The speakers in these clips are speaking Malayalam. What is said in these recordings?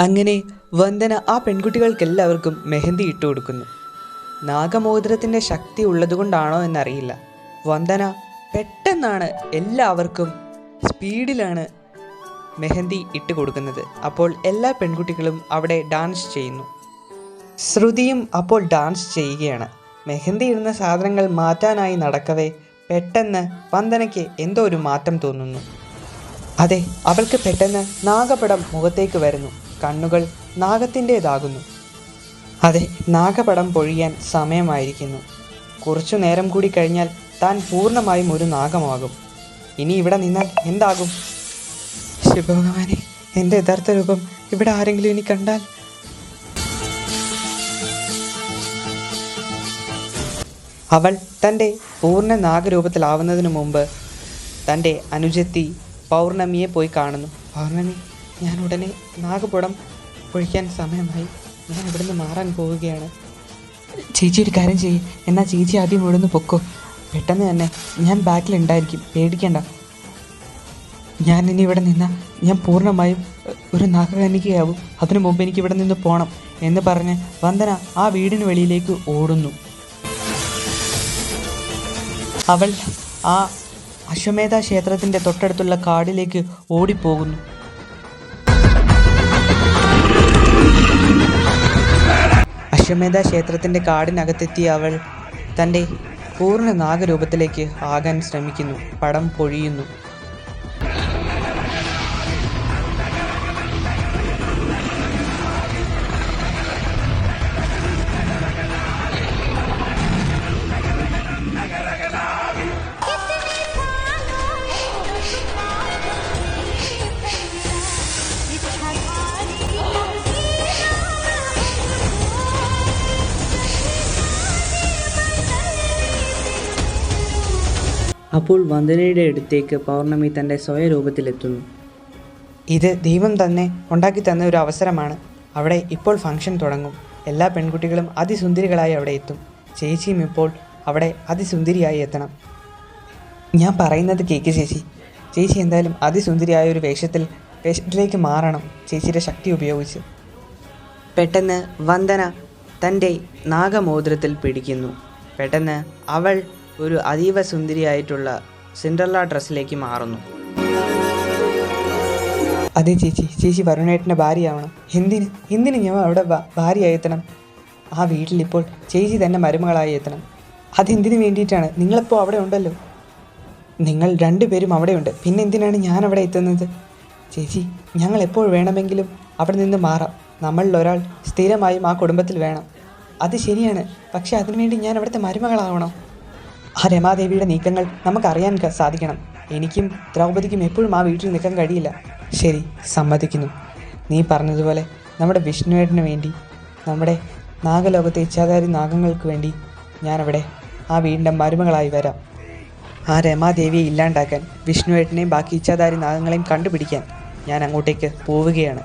അങ്ങനെ വന്ദന ആ പെൺകുട്ടികൾക്കെല്ലാവർക്കും മെഹന്തി ഇട്ടു കൊടുക്കുന്നു. നാഗമോതിരത്തിന്റെ ശക്തി ഉള്ളതുകൊണ്ടാണോ എന്നറിയില്ല. വന്ദന പെട്ടെന്നാണ് എല്ലാവർക്കും സ്പീഡിലാണ് മെഹന്തി ഇട്ട് കൊടുക്കുന്നത്. അപ്പോൾ എല്ലാ പെൺകുട്ടികളും അവിടെ ഡാൻസ് ചെയ്യുന്നു. ശ്രുതിയും അപ്പോൾ ഡാൻസ് ചെയ്യുകയാണ്. മെഹന്തി ഇടുന്ന സാധനങ്ങൾ മാറ്റാനായി നടക്കവേ പെട്ടെന്ന് വന്ദനയ്ക്ക് എന്തോ ഒരു മാറ്റം തോന്നുന്നു. അതെ അവൾക്ക് പെട്ടെന്ന് നാഗപടം മുഖത്തേക്ക് വരുന്നു. കണ്ണുകൾ നാഗത്തിന്റേതാകുന്നു. അതെ നാഗപടം പൊഴിയാൻ സമയമായിരിക്കുന്നു. കുറച്ചു നേരം കൂടി കഴിഞ്ഞാൽ താൻ പൂർണമായും ഒരു നാഗമാകും. ഇനി ഇവിടെ നിന്നാൽ എന്താകും? ശിവഭഗവാനെ എന്റെ യഥാർത്ഥ രൂപം ഇവിടെ ആരെങ്കിലും ഇനി കണ്ടാൽ? അവൾ തന്റെ പൂർണ നാഗരൂപത്തിലാവുന്നതിനു മുമ്പ് തന്റെ അനുജത്തി പൗർണമിയെ പോയി കാണുന്നു. പൗർണമി? ഞാൻ ഉടനെ നാഗപുടം ഒഴിക്കാൻ സമയമായി. ഞാൻ ഇവിടുന്ന് മാറാൻ പോവുകയാണ്. ചേച്ചി ഒരു കാര്യം ചെയ്യും. എന്നാൽ ചേച്ചി ആദ്യം ഇവിടുന്ന് പൊക്കോ. പെട്ടെന്ന് തന്നെ ഞാൻ ബാക്കിൽ ഉണ്ടായിരിക്കും പേടിക്കണ്ട. ഞാൻ ഇനി ഇവിടെ നിന്നാൽ ഞാൻ പൂർണമായും ഒരു നാഗകന്യകയാവും അതിനു മുമ്പ് എനിക്ക് ഇവിടെ നിന്ന് പോകണം എന്ന് പറഞ്ഞ് വന്ദന ആ വീടിന് വെളിയിലേക്ക് ഓടുന്നു. അവൾ ആ അശ്വമേധ ക്ഷേത്രത്തിന്റെ തൊട്ടടുത്തുള്ള കാടിലേക്ക് ഓടിപ്പോകുന്നു. അശ്വമേധ ക്ഷേത്രത്തിന്റെ കാടിനകത്തെത്തിയ അവൾ തന്റെ പൂർണ നാഗരൂപത്തിലേക്ക് ആകാൻ ശ്രമിക്കുന്നു. പടം പൊഴിയുന്നു. അപ്പോൾ വന്ദനയുടെ അടുത്തേക്ക് പൗർണമി തന്റെ സ്വയരൂപത്തിലെത്തുന്നു. ഇത് ദൈവം തന്നെ ഉണ്ടാക്കി തന്ന ഒരു അവസരമാണ്. അവിടെ ഇപ്പോൾ ഫംഗ്ഷൻ തുടങ്ങും. എല്ലാ പെൺകുട്ടികളും അതിസുന്ദരികളായി അവിടെ എത്തും. ചേച്ചിയും ഇപ്പോൾ അവിടെ അതിസുന്ദരിയായി എത്തണം. ഞാൻ പറയുന്നത് കേക്ക് ചേച്ചി. ചേച്ചി എന്തായാലും അതിസുന്ദരിയായ ഒരു വേഷത്തിൽ വേഷത്തിലേക്ക് മാറണം ചേച്ചിയുടെ ശക്തി ഉപയോഗിച്ച്. പെട്ടെന്ന് വന്ദന തന്റെ നാഗമോതിരത്തിൽ പിടിക്കുന്നു. പെട്ടെന്ന് അവൾ ഒരു അതീവ സുന്ദരിയായിട്ടുള്ള സിൻഡർല ഡ്രസ്സിലേക്ക് മാറുന്നു. അതെ ചേച്ചി ചേച്ചി വരുണേട്ടന്റെ ഭാര്യയാവണം. എന്തിന് എന്തിന് ഞാൻ അവിടെ ഭാര്യയായി എത്തണം ആ വീട്ടിലിപ്പോൾ ചേച്ചി തന്നെ മരുമകളായി എത്തണം. അതെന്തിനു വേണ്ടിയിട്ടാണ്? നിങ്ങളിപ്പോൾ അവിടെ ഉണ്ടല്ലോ. നിങ്ങൾ രണ്ടുപേരും അവിടെയുണ്ട് പിന്നെ എന്തിനാണ് ഞാൻ അവിടെ എത്തുന്നത്? ചേച്ചി ഞങ്ങൾ എപ്പോൾ വേണമെങ്കിലും അവിടെ നിന്ന് മാറാം. നമ്മളിൽ ഒരാൾ സ്ഥിരമായും ആ കുടുംബത്തിൽ വേണം. അത് ശരിയാണ്. പക്ഷേ അതിനുവേണ്ടി ഞാൻ അവിടുത്തെ മരുമകളാവണം. ആ രമാദേവിയുടെ നീക്കങ്ങൾ നമുക്കറിയാൻ സാധിക്കണം. എനിക്കും ദ്രൗപദിക്കും എപ്പോഴും ആ വീട്ടിൽ നിൽക്കാൻ കഴിയില്ല. ശരി സമ്മതിക്കുന്നു. നീ പറഞ്ഞതുപോലെ നമ്മുടെ വിഷ്ണുവേട്ടന് വേണ്ടി നമ്മുടെ നാഗലോകത്തെ ഇച്ഛാധാരി നാഗങ്ങൾക്ക് വേണ്ടി ഞാനവിടെ ആ വീടിന്റെ മരുമകളായി വരാം. ആ രമാദേവിയെ ഇല്ലാണ്ടാക്കാൻ വിഷ്ണുവേട്ടനെയും ബാക്കി ഇച്ഛാധാരി നാഗങ്ങളെയും കണ്ടുപിടിക്കാൻ ഞാൻ അങ്ങോട്ടേക്ക് പോവുകയാണ്.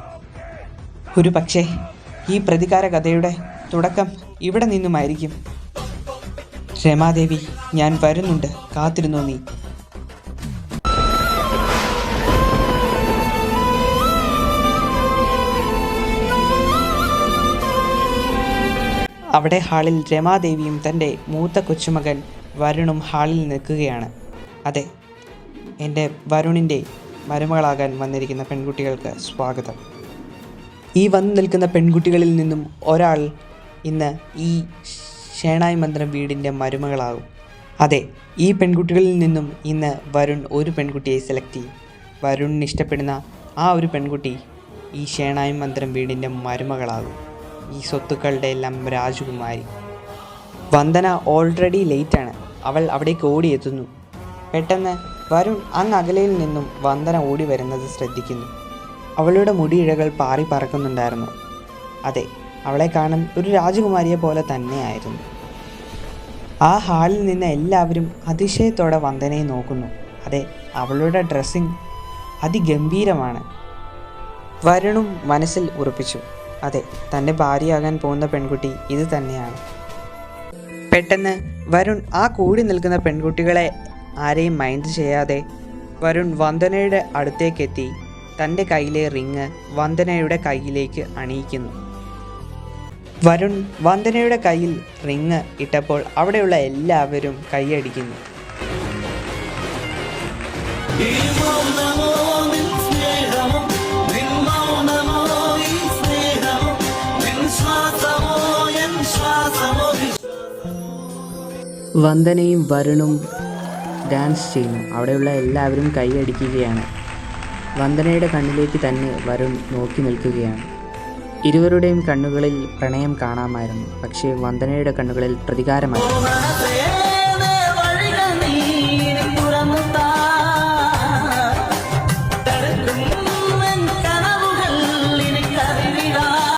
ഒരു പക്ഷേ ഈ പ്രതികാര കഥയുടെ തുടക്കം ഇവിടെ നിന്നുമായിരിക്കും. രമാദേവി ഞാൻ വരുന്നുണ്ട്. കാത്തിരുന്നോ നീ? അവിടെ ഹാളിൽ രമാദേവിയും തന്റെ മൂത്ത കൊച്ചുമകൻ വരുണും ഹാളിൽ നിൽക്കുകയാണ്. അതെ എന്റെ വരുണിന്റെ മരുമകളാകാൻ വന്നിരിക്കുന്ന പെൺകുട്ടികൾക്ക് സ്വാഗതം. ഈ വന്നു നിൽക്കുന്ന പെൺകുട്ടികളിൽ നിന്നും ഒരാൾ ഇന്ന് ഈ ഷേണായി മന്ത്രം വീടിന്റെ മരുമകളാകും. അതെ ഈ പെൺകുട്ടികളിൽ നിന്നും ഇന്ന് വരുൺ ഒരു പെൺകുട്ടിയെ സെലക്ട് ചെയ്യും. വരുണിന് ഇഷ്ടപ്പെടുന്ന ആ ഒരു പെൺകുട്ടി ഈ ഷേണായി മന്ത്രം വീടിന്റെ മരുമകളാകും. ഈ സ്വത്തുക്കളുടെ എല്ലാം രാജകുമാരി. വന്ദന ഓൾറെഡി ലേറ്റാണ് അവൾ അവിടേക്ക് ഓടിയെത്തുന്നു. പെട്ടെന്ന് വരുൺ അങ്ങ് അകലയിൽ നിന്നും വന്ദന ഓടി വരുന്നത് ശ്രദ്ധിക്കുന്നു. അവളുടെ മുടിയിഴകൾ പാറി പറക്കുന്നുണ്ടായിരുന്നു. അതെ അവളെ കാണാൻ ഒരു രാജകുമാരിയെ പോലെ തന്നെയായിരുന്നു. ആ ഹാളിൽ നിന്ന് എല്ലാവരും അതിശയത്തോടെ വന്ദനയെ നോക്കുന്നു. അതെ അവളുടെ ഡ്രസ്സിങ് അതിഗംഭീരമാണ്. വരുണും മനസ്സിൽ ഉറപ്പിച്ചു. അതെ തന്റെ ഭാര്യയാകാൻ പോകുന്ന പെൺകുട്ടി ഇത് തന്നെയാണ്. പെട്ടെന്ന് വരുൺ ആ കൂടി നിൽക്കുന്ന പെൺകുട്ടികളെ ആരെയും മൈൻഡ് ചെയ്യാതെ വരുൺ വന്ദനയുടെ അടുത്തേക്കെത്തി. തന്റെ കയ്യിലെ റിങ് വന്ദനയുടെ കയ്യിലേക്ക് അണിയിക്കുന്നു. വരുൺ വന്ദനയുടെ കയ്യിൽ റിങ് ഇട്ടപ്പോൾ അവിടെയുള്ള എല്ലാവരും കൈയടിക്കുന്നു. വന്ദനയും വരുണും ഡാൻസ് ചെയ്യുന്നു. അവിടെയുള്ള എല്ലാവരും കൈയടിക്കുകയാണ്. വന്ദനയുടെ കണ്ണിലേക്ക് തന്നെ വരുൺ നോക്കി നിൽക്കുകയാണ്. ഇരുവരുടെയും കണ്ണുകളിൽ പ്രണയം കാണാമായിരുന്നു. പക്ഷേ വന്ദനയുടെ കണ്ണുകളിൽ പ്രതികാരമായിരുന്നു.